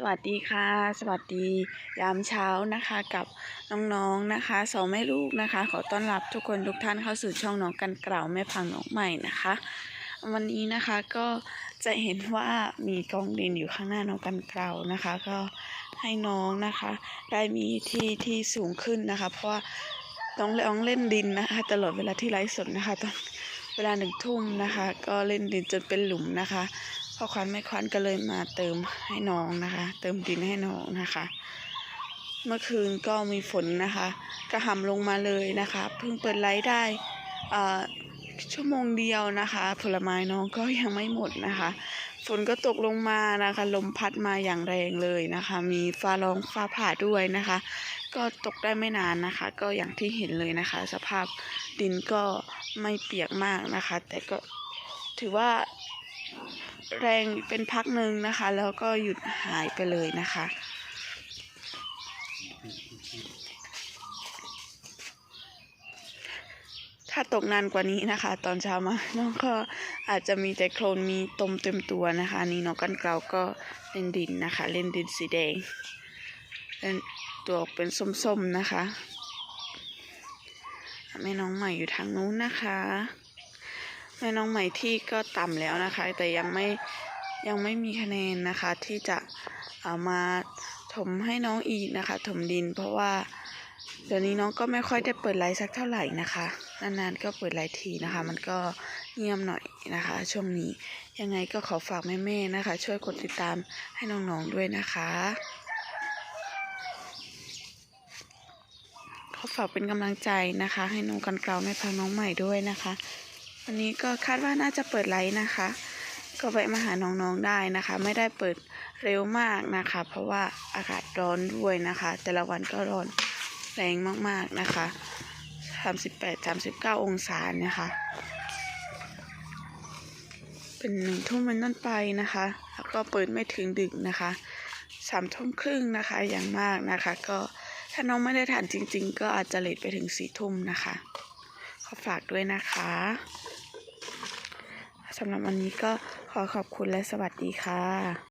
สวัสดีค่ะ สวัสดียามเช้านะคะกับน้องๆนะคะสองแม่ลูกนะคะ ขอต้อนรับทุกคนทุกท่านเข้าสู่ช่องน้องกันกล่าวแม่พังน้องใหม่นะคะ วันนี้นะคะก็จะเห็นว่ามีกองดินอยู่ข้างหน้าน้องกันกล่าวนะคะ ก็ให้น้องนะคะ ได้มีที่ที่สูงขึ้นนะคะ เพราะว่าต้องน้องเล่นดินนะคะตลอดเวลาที่ไลฟ์สดนะคะตอนเวลาหนึ่งทุ่มนะคะ ก็เล่นดินจนเป็นหลุมนะคะ พ่อควันแม่ควันก็เลยมาเติมให้น้องนะคะ เติมดินให้น้องนะคะ เมื่อคืนก็มีฝนนะคะ กระหำลงมาเลยนะคะ เพิ่งเปิดไลฟ์ได้ชั่วโมงเดียวนะคะ ผลไม้น้องก็ยังไม่หมดนะคะ ฝนก็ตกลงมานะคะ ลมพัดมาอย่างแรงเลยนะคะ มีฟ้าร้องฟ้าผ่าด้วยนะคะ ก็ตกได้ไม่นานนะคะ ก็อย่างที่เห็นเลยนะคะ สภาพดินก็ไม่เปียกมากนะคะ แต่ก็ถือว่า แรงเป็นพักหนึ่งนะคะ แล้วก็หยุดหายไปเลยนะคะ ถ้าตกนานกว่านี้นะคะ ตอนเช้ามาน้องก็อาจจะมีแต่โคลนมีตมเต็มตัวนะคะ นี่น้องกันเกลาก็เล่นดินนะคะ เล่นดินสีแดงเล่นตัวออกเป็นส้มๆนะคะแม่น้องใหม่อยู่ทางนู้นนะคะ แม่น้องใหม่ที่ก็ต่ำแล้วนะคะ แต่ยังไม่ยังไม่มีคะแนนนะคะ ที่จะเอามาถมให้น้องอีกนะคะ ถมดิน เพราะว่าเดี๋ยวนี้น้องก็ไม่ค่อยได้เปิดไลฟ์สักเท่าไหร่นะคะ นานๆก็เปิดไลฟ์ทีนะคะ มันก็เงียบหน่อยนะคะ ช่วงนี้ยังไงก็ขอฝากแม่ๆนะคะ ช่วยกดติดตามให้น้องๆด้วยนะคะขอฝากเป็นกำลังใจนะคะ ให้น้องกันเกลาแม่พังน้องใหม่ด้วยนะคะ วันนี้ก็คาดว่าน่าจะเปิดไลฟ์นะคะ ก็แวะมาหาน้องๆได้นะคะ ไม่ได้เปิดเร็วมากนะคะ เพราะว่าอากาศร้อนด้วยนะคะ แต่ละวันก็ร้อนแรงมากๆนะคะ38 39 องศานะคะ เป็นหนึ่งทุ่มเป็นต้นไปนะคะ แล้วก็เปิดไม่ถึงดึกนะคะสามทุ่มครึ่งนะคะ อย่างมากนะคะ ก็ถ้าน้องไม่ได้ทานจริง ๆ ก็อาจจะเลทไปถึงสี่ทุ่มนะคะ ขอฝากด้วยนะคะ สำหรับวันนี้ก็ขอขอบคุณและสวัสดีค่ะ